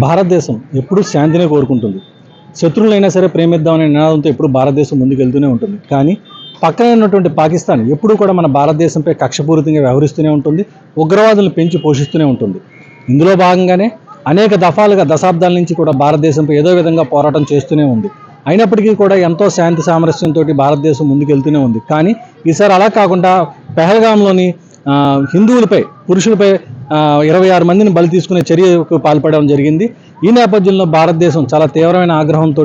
భారతదేశం ఎప్పుడూ శాంతినే కోరుకుంటుంది. శత్రువులైనా సరే ప్రేమిద్దామనే నినాదంతో ఎప్పుడు భారతదేశం ముందుకెళ్తూనే ఉంటుంది. కానీ పక్కనే ఉన్నటువంటి పాకిస్తాన్ ఎప్పుడూ కూడా మన భారతదేశంపై కక్షపూరితంగా వ్యవహరిస్తూనే ఉంటుంది ఉగ్రవాదులను పెంచి పోషిస్తూనే ఉంటుంది. ఇందులో భాగంగానే అనేక దఫాలుగా దశాబ్దాల నుంచి కూడా భారతదేశంపై ఏదో విధంగా పోరాటం చేస్తూనే ఉంది. అయినప్పటికీ కూడా ఎంతో శాంతి సామరస్యంతో భారతదేశం ముందుకెళ్తూనే ఉంది. కానీ ఈసారి అలా కాకుండా పెహల్గాంలోని హిందువులపై పురుషులపై ఇరవై ఆరు మందిని బలి తీసుకునే చర్యకు పాల్పడడం జరిగింది. ఈ నేపథ్యంలో భారతదేశం చాలా తీవ్రమైన ఆగ్రహంతో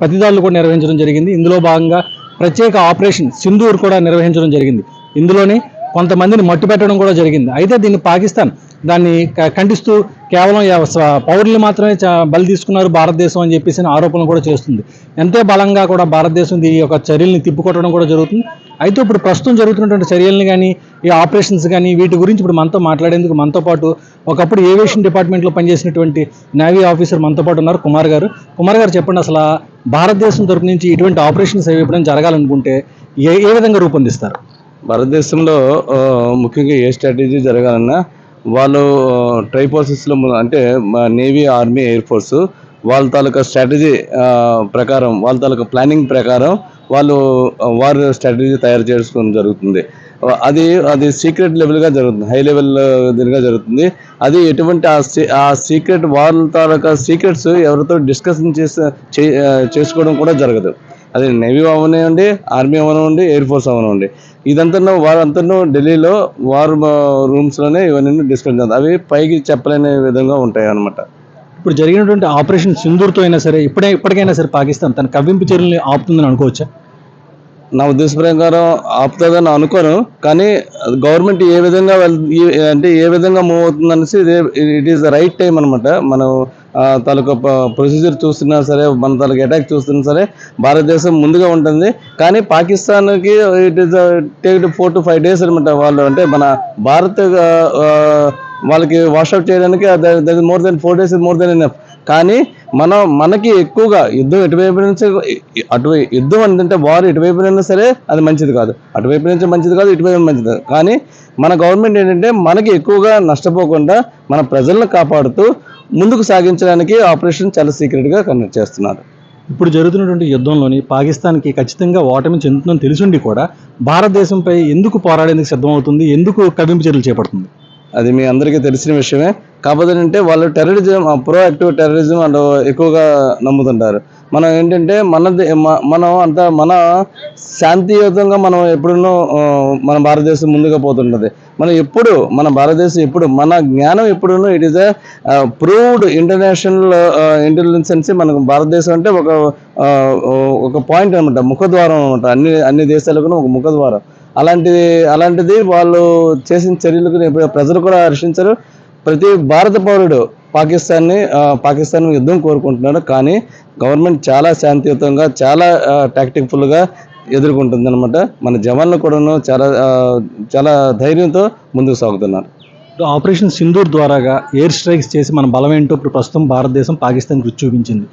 ప్రతిదాడులు కూడా నిర్వహించడం జరిగింది. ఇందులో భాగంగా ప్రత్యేక ఆపరేషన్ సింధూర్ కూడా నిర్వహించడం జరిగింది. ఇందులోనే కొంతమందిని మట్టు పెట్టడం కూడా జరిగింది. అయితే దీన్ని పాకిస్తాన్ దాన్ని ఖండిస్తూ కేవలం పౌరులు మాత్రమే బలి తీసుకున్నారు భారతదేశం అని చెప్పేసి ఆరోపణలు కూడా చేస్తుంది. ఎంతే బలంగా కూడా భారతదేశం ఈ యొక్క చర్యల్ని తిప్పుకొట్టడం కూడా జరుగుతుంది. అయితే ఇప్పుడు ప్రస్తుతం జరుగుతున్నటువంటి చర్యల్ని కానీ ఈ ఆపరేషన్స్ కానీ వీటి గురించి ఇప్పుడు మనతో మాట్లాడేందుకు మనతో పాటు ఒకప్పుడు ఏవియేషన్ డిపార్ట్మెంట్లో పనిచేసినటువంటి నేవీ ఆఫీసర్ మనతో పాటు ఉన్నారు కుమార్ గారు. కుమార్ గారు చెప్పండి అసలు భారతదేశం తరపు నుంచి ఇటువంటి ఆపరేషన్స్ ఏవి ఎప్పుడైనా జరగాలనుకుంటే ఏ ఏ విధంగా రూపొందిస్తారు? భారతదేశంలో ముఖ్యంగా ఏ స్ట్రాటజీ జరగాలన్నా వాళ్ళు ట్రైఫోర్సెస్లో అంటే మా నేవీ ఆర్మీ ఎయిర్ ఫోర్స్ వాళ్ళ తాలూకా స్ట్రాటజీ ప్రకారం వాళ్ళ తాలూకా ప్లానింగ్ ప్రకారం వాళ్ళు వారు వార్ స్ట్రాటజీ తయారు చేసుకోవడం జరుగుతుంది. అది అది సీక్రెట్ లెవెల్గా జరుగుతుంది హై లెవెల్ దీనిగా జరుగుతుంది. అది ఎటువంటి ఆ సీక్రెట్ వాళ్ళ తాలూకా సీక్రెట్స్ ఎవరితో డిస్కషన్ చేసే చే- చేసుకోవడం కూడా జరగదు. అది నేవీ అవనివ్వండి ఆర్మీ అవనివ్వండి ఎయిర్ ఫోర్స్ అవనివ్వండి ఇదంతా వారంతా ఢిల్లీలో వార్ రూమ్స్లోనే ఇవన్నీ డిస్కస్ చేస్తారు అవి పైకి చెప్పలేని విధంగా ఉంటాయి అన్నమాట ఇప్పుడు జరిగినటువంటి ఆపరేషన్ సింధూర్తో అయినా సరే ఇప్పుడే ఇప్పటికైనా సరే పాకిస్తాన్ తన కవ్వింపు చర్యలు ఆపుతుందని అనుకోవచ్చా? నా ఉద్దేశ ప్రకారం ఆపుతుందని అనుకోను కానీ గవర్నమెంట్ ఏ విధంగా అంటే ఏ విధంగా మూవ్ అవుతుంది అనేసి it is the right time అనమాట మనం తాలూకు ప్రొసీజర్ చూస్తున్నా సరే మన తాలూకు అటాక్ చూస్తున్నా సరే భారతదేశం ముందుగా ఉంటుంది. కానీ పాకిస్తాన్కి it is take four to five days అనమాట వాళ్ళు. అంటే మన భారత్ వాళ్ళకి వాషౌట్ చేయడానికి that more than four days more than enough కానీ మనం మనకి ఎక్కువగా యుద్ధం ఎటువైపు నుంచి అటువై యుద్ధం అంటే వారు ఎటువైపు అయినా సరే అది మంచిది కాదు. అటువైపు నుంచి మంచిది కాదు ఇటువైపు మంచిది కాదు. కానీ మన గవర్నమెంట్ ఏంటంటే మనకి ఎక్కువగా నష్టపోకుండా మన ప్రజలను కాపాడుతూ ముందుకు సాగించడానికి ఆపరేషన్ చాలా సీక్రెట్గా కండక్ట్ చేస్తున్నారు. ఇప్పుడు జరుగుతున్నటువంటి యుద్ధంలోని పాకిస్తాన్కి ఖచ్చితంగా ఓటమి చెందుతుందని తెలిసిండి కూడా భారతదేశంపై ఎందుకు పోరాడేందుకు సిద్ధమవుతుంది? ఎందుకు కవ్వింపు చర్యలు చేపడుతుంది? అది మీ అందరికీ తెలిసిన విషయమే. కాకపోతే ఏంటంటే వాళ్ళు టెర్రరిజం ప్రోయాక్టివ్ టెర్రరిజం అండ్ ఎక్కువగా నమ్ముతుంటారు. మనం ఏంటంటే మన దే- మనం అంత మన శాంతియుతంగా మనం ఎప్పుడునో మన భారతదేశం ముందుగా పోతుంటుంది. మనం ఎప్పుడు మన భారతదేశం ఎప్పుడు మన జ్ఞానం ఎప్పుడునో it is proved international intelligence అని మనకు భారతదేశం అంటే ఒక ఒక పాయింట్ అనమాట ముఖద్వారం అనమాట. అన్ని అన్ని దేశాలకు ఒక ముఖద్వారం. అలాంటిది అలాంటిది వాళ్ళు చేసిన చర్యలకు ప్రజలు కూడా హర్షించరు. ప్రతి భారత పౌరుడు పాకిస్తాన్ని పాకిస్తాన్ యుద్ధం కోరుకుంటున్నాడు. కానీ గవర్నమెంట్ చాలా శాంతియుతంగా చాలా టాక్టిక్ఫుల్గా ఎదుర్కొంటుంది అనమాట మన జవాన్లు కూడాను చాలా చాలా ధైర్యంతో ముందుకు సాగుతున్నారు. ఆపరేషన్ సింధూర్ ద్వారాగా ఎయిర్ స్ట్రైక్స్ చేసి మన బలం ఏంటో ఇప్పుడు ప్రస్తుతం భారతదేశం పాకిస్తాన్ రుచి చూపించింది.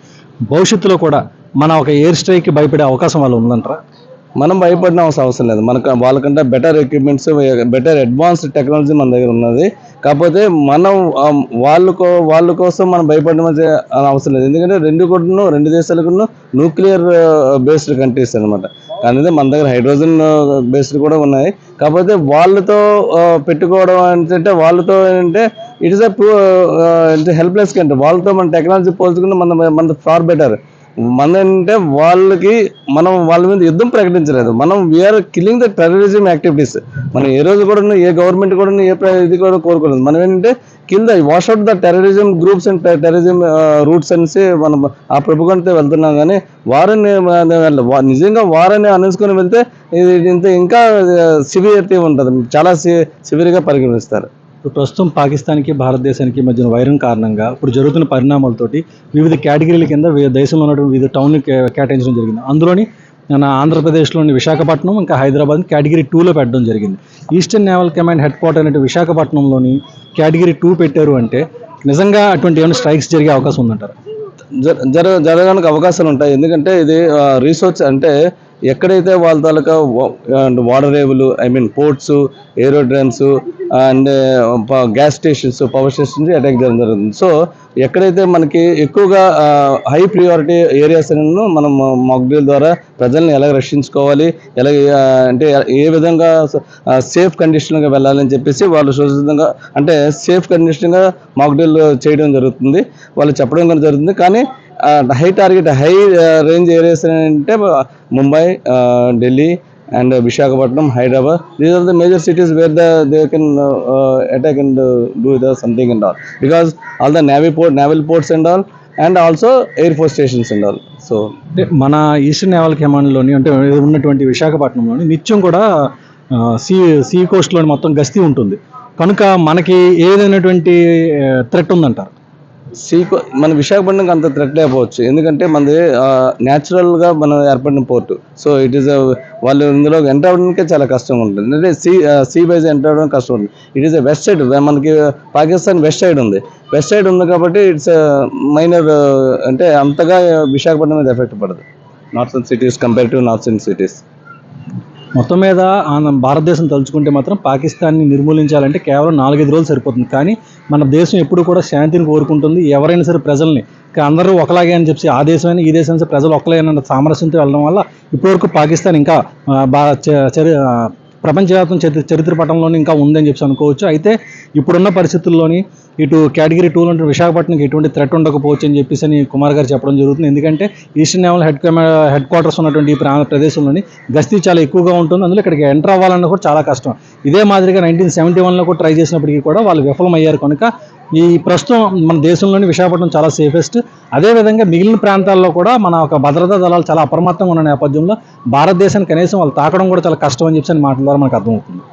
భవిష్యత్తులో కూడా మన ఒక ఎయిర్ స్ట్రైక్కి భయపడే అవకాశం వాళ్ళు ఉందంటారా? మనం భయపడిన అవసరం లేదు. మనకు వాళ్ళకంటే better equipments better advanced technology మన దగ్గర ఉన్నది. కాకపోతే మనం ఆ, వాళ్ళకో వాళ్ళ కోసం మనం భయపడడం అవసరం లేదు. ఎందుకంటే రెండు కూడా రెండు దేశాలకు న్యూక్లియర్ బేస్డ్ కంట్రీస్ అనమాట కానీ మన దగ్గర హైడ్రోజన్ బేస్డ్ కూడా ఉన్నాయి. కాకపోతే వాళ్ళతో పెట్టుకోవడం అంటే వాళ్ళతో ఏంటంటే it is a helpless country వాళ్ళతో మన టెక్నాలజీ పోల్చుకుంటే మన మన ఫార్ బెటర్ మన అంటే వాళ్ళకి మనం వాళ్ళ మీద యుద్ధం ప్రకటించలేదు. మనం we are killing the terrorism activities మనం ఏ రోజు కూడా ఏ గవర్నమెంట్ కూడా ఏ ప్ర- ఇది కూడా కోరుకోలేదు. మనం ఏంటంటే kill the wash out the terrorism groups and terrorism roots అనేసి మనం ఆ ప్రభుత్వంతో వెళ్తున్నాం కానీ వారని నిజంగా వారని అనుసుకొని వెళ్తే ఇది ఇంత ఇంకా uh, సివియరిటీ ఉంటుంది. చాలా సివియర్గా పరిగణిస్తారు. ఇప్పుడు ప్రస్తుతం పాకిస్తాన్కి భారతదేశానికి మధ్యన వైరం కారణంగా ఇప్పుడు జరుగుతున్న పరిణామాలతోటి వివిధ కేటగిరీల కింద వివిధ దేశంలో ఉన్నటువంటి వివిధ టౌన్లు కేటాయించడం జరిగింది. అందులోని మన ఆంధ్రప్రదేశ్లోని విశాఖపట్నం ఇంకా హైదరాబాద్ కేటగిరీ టూలో పెట్టడం జరిగింది. Eastern naval command headquarter అనేటువంటి విశాఖపట్నంలోని కేటగిరీ టూ పెట్టారు అంటే నిజంగా అటువంటి ఏమైనా స్ట్రైక్స్ జరిగే అవకాశం ఉందంటారు? జర జర జరగడానికి అవకాశాలు ఉంటాయి ఎందుకంటే ఇది రీసెర్చ్ అంటే ఎక్కడైతే వాళ్ళ తాలూకా water రేవులు I mean ports aerodromes and gas stations power stations attack చేయడం జరుగుతుంది. సో ఎక్కడైతే మనకి ఎక్కువగా హై ప్రియారిటీ ఏరియాస్ మనం మాక్ డ్రిల్ ద్వారా ప్రజల్ని ఎలా రక్షించుకోవాలి ఎలా అంటే ఏ విధంగా సేఫ్ కండిషన్గా వెళ్ళాలని చెప్పేసి వాళ్ళు సురక్షితంగా అంటే సేఫ్ కండిషన్గా మాక్ డ్రిల్ చేయడం జరుగుతుంది. వాళ్ళు చెప్పడం కూడా జరుగుతుంది. కానీ high target high range areas అంటే Mumbai Delhi and Visakhapatnam Hyderabad. These are the major cities where the they can attack and do the something and all because all the navy port naval ports and all and also air force stations and all so మన eastern naval కమాండ్లోని అంటే ఉన్నటువంటి విశాఖపట్నంలోని నిత్యం కూడా see see కోస్ట్లోని మొత్తం గస్తీ ఉంటుంది. కనుక మనకి ఏదైనటువంటి థ్రెట్ ఉందంటారు? సీకో మన విశాఖపట్నంకి అంత థ్రెట్ లేకపోవచ్చు. ఎందుకంటే మనది న్యాచురల్గా మనం ఏర్పడిన పోర్టు సో ఇట్ ఈస్ వాళ్ళు ఇందులో ఎంటర్ అవ్వడానికే చాలా కష్టంగా ఉంటుంది అంటే సీ సీ బైజ్ ఎంటర్ అవ్వడం కష్టం ఉంటుంది ఇట్ ఈస్ వెస్ట్ సైడ్ మనకి పాకిస్తాన్ వెస్ట్ సైడ్ ఉంది. వెస్ట్ సైడ్ ఉంది కాబట్టి ఇట్స్ మైనర్ అంటే అంతగా విశాఖపట్నం మీద ఎఫెక్ట్ పడదు. Northern cities compare to northern cities మొత్తం మీద భారతదేశం తలుచుకుంటే మాత్రం పాకిస్తాన్ని నిర్మూలించాలంటే కేవలం నాలుగైదు రోజులు సరిపోతుంది. కానీ మన దేశం ఎప్పుడు కూడా శాంతిని కోరుకుంటుంది. ఎవరైనా సరే ప్రజల్ని అందరూ ఒకలాగే అని చెప్పి ఆ దేశమైన ఈ దేశమైన ప్రజలు ఒకలాగేనన్న సామరస్యంతో వెళ్ళడం వల్ల ఇప్పటివరకు పాకిస్తాన్ ఇంకా బా చ- చరి- ప్రపంచవ్యాప్తం చరిత్ర చరిత్ర పటంలోనే ఇంకా ఉందని చెప్పి అనుకోవచ్చు. అయితే ఇప్పుడున్న పరిస్థితుల్లోని ఇటు కేటగిరీ టూలో అంటే విశాఖపట్నంకి ఎటువంటి థ్రెట్ ఉండకపోవచ్చు అని చెప్పేసి అని కుమార్ గారు చెప్పడం జరుగుతుంది. ఎందుకంటే eastern naval head headquarters ఉన్నటువంటి ఈ ప్రదేశంలోని గస్తీ చాలా ఎక్కువగా ఉంటుంది. అందులో ఇక్కడికి ఎంటర్ అవ్వాలన్నా కూడా చాలా కష్టం. ఇదే మాదిరిగా నైన్టీన్ సెవెంటీ వన్లో కూడా ట్రై చేసినప్పటికీ కూడా వాళ్ళు విఫలమయ్యారు కనుక ఈ ప్రస్తుతం మన దేశంలోని విశాఖపట్నం చాలా సేఫెస్ట్ అదేవిధంగా మిగిలిన ప్రాంతాల్లో కూడా మన ఒక భద్రతా దళాలు చాలా అప్రమత్తంగా ఉన్న నేపథ్యంలో భారతదేశానికి కనీసం వాళ్ళు తాకడం కూడా చాలా కష్టం అని చెప్పి అని మాటల ద్వారా మనకు అర్థమవుతుంది.